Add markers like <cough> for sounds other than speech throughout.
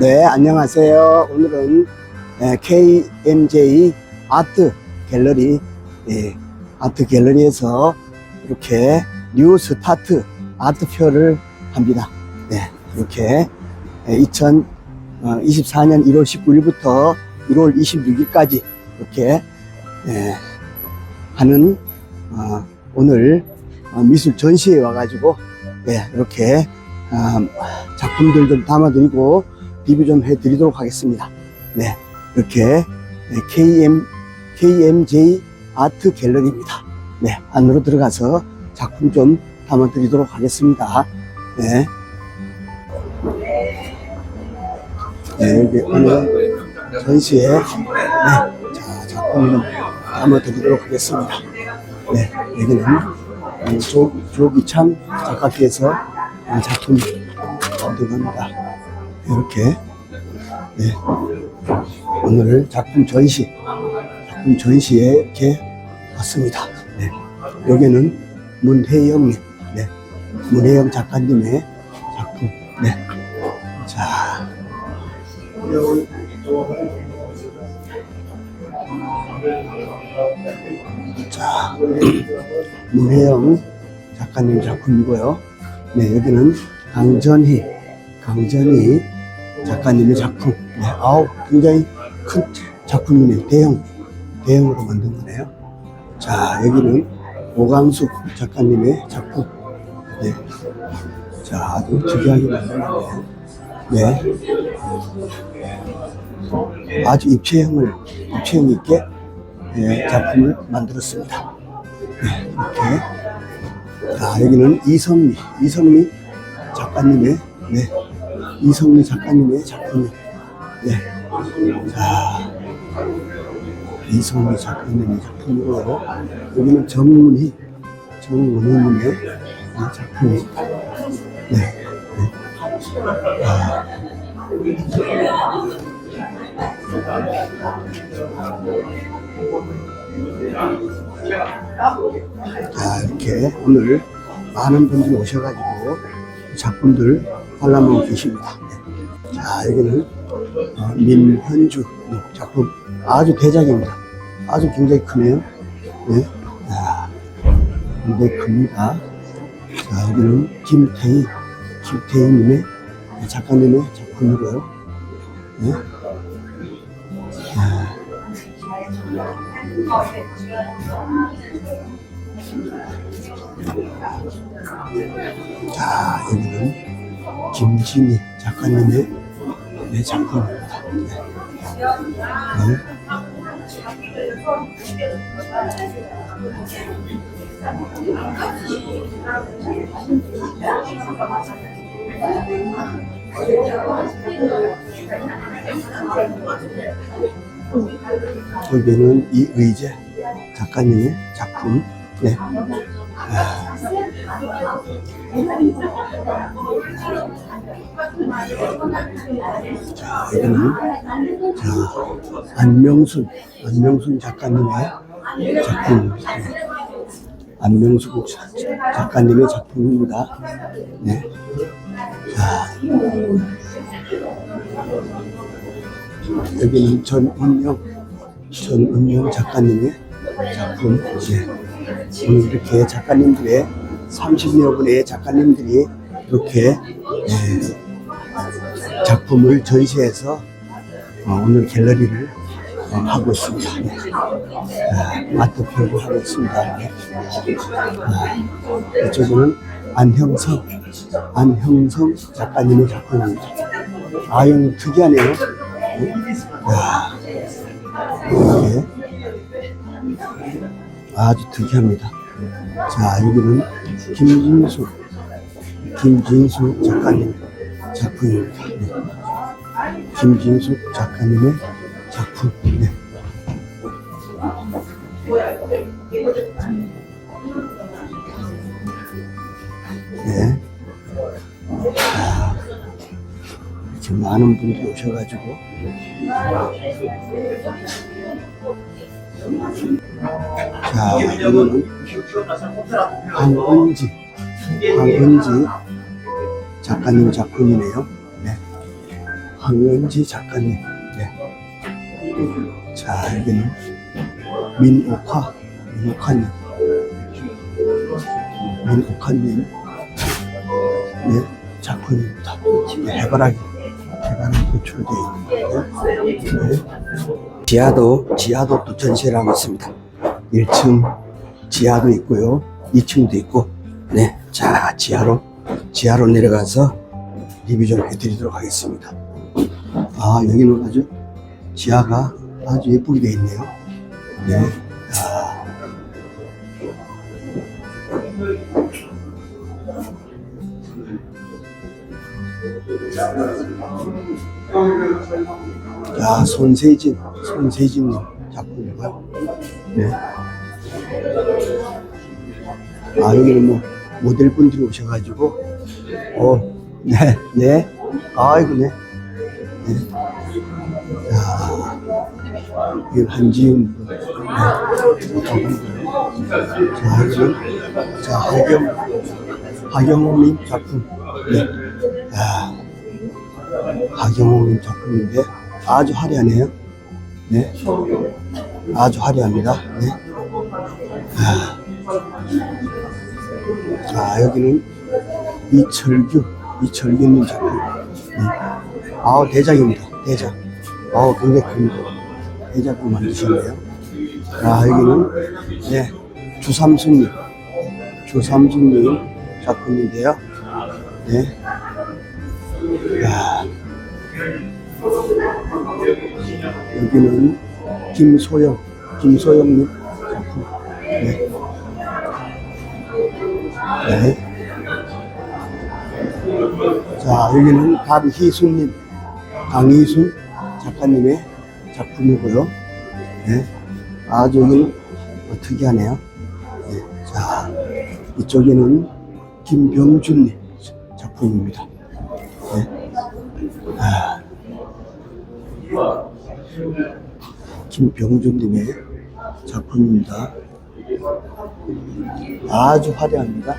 네, 안녕하세요. 오늘은 에, KMJ 아트 갤러리, 예, 아트 갤러리에서 이렇게 뉴 스타트 아트표를 합니다. 네, 이렇게 2024년 1월 19일부터 1월 26일까지 이렇게 예, 하는 어, 오늘 어, 미술 전시회 와가지고 예, 이렇게 어, 작품들 좀 담아드리고 리뷰 좀 해드리도록 하겠습니다. 네, 이렇게 KM KMJ 아트 갤러리입니다. 네, 안으로 들어가서 작품 좀 담아드리도록 하겠습니다. 네. 네, 여기 오늘 전시회 네, 자 작품 좀 담아드리도록 하겠습니다. 네, 여기는 어, 조, 조기참 작가께서 어, 작품 만들어갑니다. 이렇게 네, 오늘 작품 전시 작품 전시에 이렇게 왔습니다. 네, 여기는 문혜영님, 네, 문혜영 작가님의 작품. 네, 자. 자, <clears throat> 문혜영 작가님 작품이고요. 네, 여기는 강전희, 강전희 작가님의 작품. 네, 아우, 굉장히 큰 작품이네요. 대형, 대형으로 만든 거네요. 자, 여기는 오강숙 작가님의 작품. 네. 자, 아주 특이하게 만든 거네요. 네. 아주 입체형을, 입체형 있게 네, 작품을 만들었습니다. 네, 이렇게. 자, 여기는 이성미, 이성미 작가님의, 네, 이성미 작가님의 작품이, 네. 자, 이성미 작가님의 작품이고요. 여기는 정문희, 정문희님의 네, 작품입니다. 네. 네. 아. 자, 이렇게 오늘 많은 분들이 오셔가지고 작품들 관람하고 계십니다. 네. 자, 여기는 어, 민현주 작품 아주 대작입니다. 아주 굉장히 크네요. 네. 자, 굉장히 큽니다. 자, 여기는 김태희, 김태희님의 작가님의 작품이고요. 네. 자, 자, 여기는 김진희 작가님의 네, 작품입니다. 네. 네. 여기는 이의재 작가님의 작품. 네. 여기는 자, 안명순, 안명순 작가님의 작품입니다. 네. 안명순 자- 작가님의 작품입니다. 네. 자, 여기는 전은영, 전은영 작가님의 작품. 네. 오늘 이렇게 작가님들의 30여 분의 작가님들이 이렇게 네, 작품을 전시해서 어, 오늘 갤러리를 어, 하고 있습니다. 네. 아, 아트 표고 하고 있습니다. 네. 아, 이쪽은 안형성, 안형성 작가님의 작품입니다. 아, 이건 특이하네요. 네. 야, 이렇게 아주 특이합니다. 자, 여기는 김진수, 김진수 작가님 작품입니다. 네. 김진수 작가님의 작품. 네. 네. 자, 이렇게 많은 분들이 오셔가지고 자, 이거는 황은지, 황은지 작가님 작품이네요. 네. 황은지 작가님. 네. 자, 여기는 민옥화, 민옥화님. 민옥화님. 네, 작품입니다. 네, 해바라기, 해바라기 표출되어 있는데, 네. 지하도, 지하도 또 전시를 하고 있습니다. 1층 지하도 있고요. 2층도 있고, 네. 자, 지하로, 지하로 내려가서 리뷰 좀 해드리도록 하겠습니다. 아, 여기는 아주 지하가 아주 예쁘게 되어 있네요. 네. 아. 자, 손세진, 손세진님 작품이고요. 네. 아, 여기는 뭐, 모델분들이 오셔가지고, 어, 네, 네. 아이고, 네. 네. 자, 이건 한지훈 분. 네. 자, 여기는, 자, 하경, 하경호님 작품. 네. 야, 하경호님 작품인데 아주 화려하네요. 네. 아주 화려합니다. 네. 아. 자, 여기는 이철규, 이철규님 작품. 네. 아우, 대작입니다. 대작. 아우, 굉장히 큰 대작을 만드셨네요. 자, 여기는, 네, 주삼순님. 주삼순님 작품인데요. 네. 야. 여기는 김소영, 김소영님 작품. 네. 네. 자, 여기는 강희순님, 강희순 작가님의 작품이고요. 네. 아주 여기는 어, 특이하네요. 네. 자, 이쪽에는 김병준님 작품입니다. 네. 아, 김병준님의 작품입니다. 아주 화려합니다.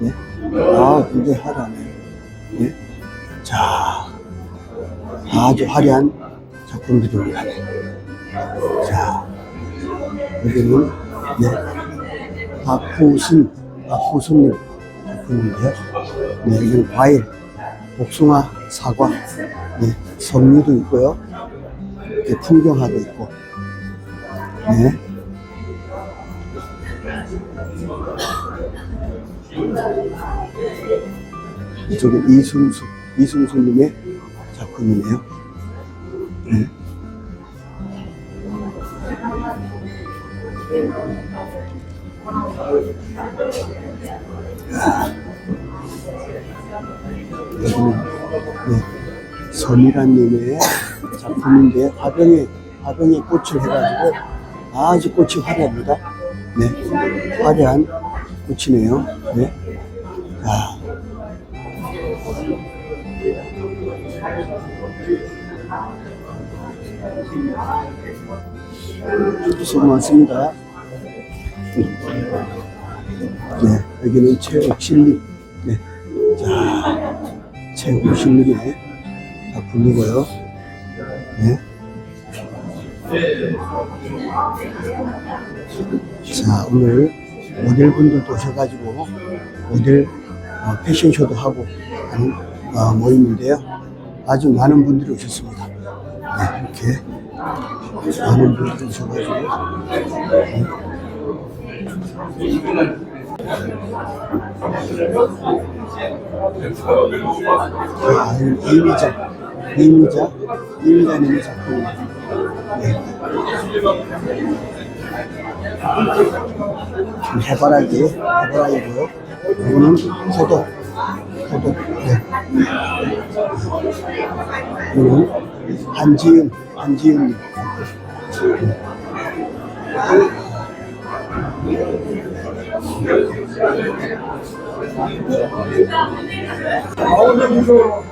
네. 아, 굉장히 화려하네요. 네. 자, 아주 화려한 작품들입니다. 네. 자, 여기는, 네. 박후순, 박후순님 작품인데요. 네, 여기는 과일, 복숭아, 사과, 네, 석류도 있고요. 이렇게 풍경화도 있고, 네. 이쪽에 이승수, 이승수님의 작품이네요. 네. 여기는 네, 선이라님의 작품인데 화병에 화병에 꽃을 해가지고 아주 꽃이 화려합니다. 네, 화려한 꽃이네요. 네, 자. 수고 많습니다. 네, 여기는 최옥실님. 네, 자, 최옥실님의 작품이고요. 네. 자, 오늘 모델분들도 오셔가지고 모델 어, 패션쇼도 하고 하는 어, 모임인데요. 아주 많은 분들이 오셨습니다. 네, 이렇게 많은 분들이 오셔가지고 네. 아, 이미자, 레미자, 레미자 님의 작품입니다. 네. 해바라기, 해바라기고요. 이거는 포도, 포도. 네. 이거는 한지은, 한지은 님. 아, 오늘 무서워.